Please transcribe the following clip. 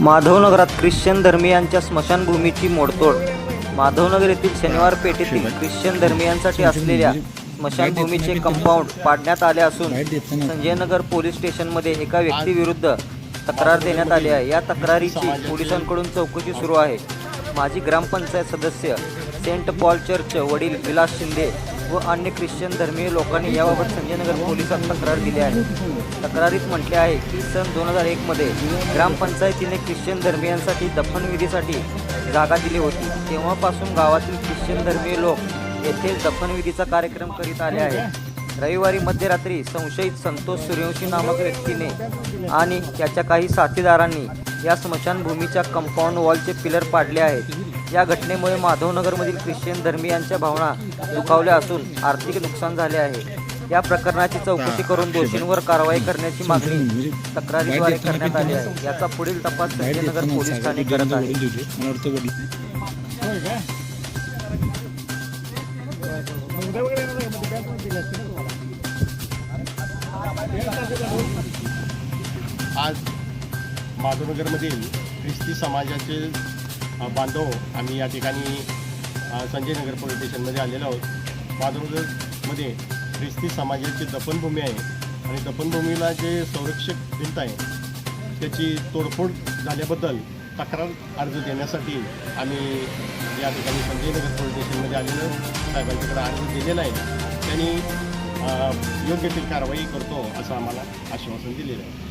माधवनगरात Christian धर्मियांच्या स्मशानभूमीची मोडतोड. माधवनगर येथील शनिवार पेठेतील ख्रिश्चन धर्मियांसाठी असलेल्या स्मशानभूमीचे कंपाऊंड पाडण्यात आले असून संजयनगर पोलीस स्टेशनमध्ये एका व्यक्तीविरुद्ध तक्रार देण्यात आली आहे. या तक्रारीची पोलिसांकडून चौकशी सुरू आहे. माजी ग्रामपंचायत सदस्य सेंट पॉल चर्च वडील विलास शिंदे व अन्य ख्रिश्चन धर्मीय लोकांनी याबाबत संजयनगर पोलिसात तक्रार दिली आहे. तक्रारीत म्हटले आहे की सन दोन हजार एकमध्ये ग्रामपंचायतीने ख्रिश्चन धर्मियांसाठी दफनविधीसाठी जागा दिली होती. तेव्हापासून गावातील ख्रिश्चन धर्मीय लोक येथे दफनविधीचा कार्यक्रम करीत आले आहेत. रविवारी मध्यरात्री संशयित संतोष सूर्यवंशी नामक व्यक्तीने आणि त्याच्या काही साथीदारांनी या स्मशानभूमीच्या कंपाऊंड वॉलचे पिलर पाडले आहेत. या घटनेमुळे माधवनगरमधील ख्रिश्चन धर्मियांच्या भावना दुखावल्या असून आर्थिक नुकसान झाले आहे. या प्रकरणाची चौकशी करून दोषींवर कारवाई करण्याची मागणी तक्रारीद्वारे करण्यात आली आहे. याचा पुढील तपास संजयनगर पोलीस ठाणे करत आहे. आज माधवनगरमधील ख्रिस्ती समाजाचे बांधव आम्ही या ठिकाणी संजय नगर पोलीस स्टेशनमध्ये आलेलो आहोत. माधवनगरमध्ये ख्रिस्ती समाजाची दफनभूमी आहे आणि दफनभूमीला जे संरक्षक भिंत आहे त्याची तोडफोड झाल्याबद्दल तक्रार अर्ज देण्यासाठी आम्ही या ठिकाणी संजय नगर पोलीस स्टेशनमध्ये आलेलो साहेबांच्याकडे अर्ज दिलेला आहे. त्यांनी योग्य ती कारवाई करतो असं आम्हाला आश्वासन दिलेलं आहे.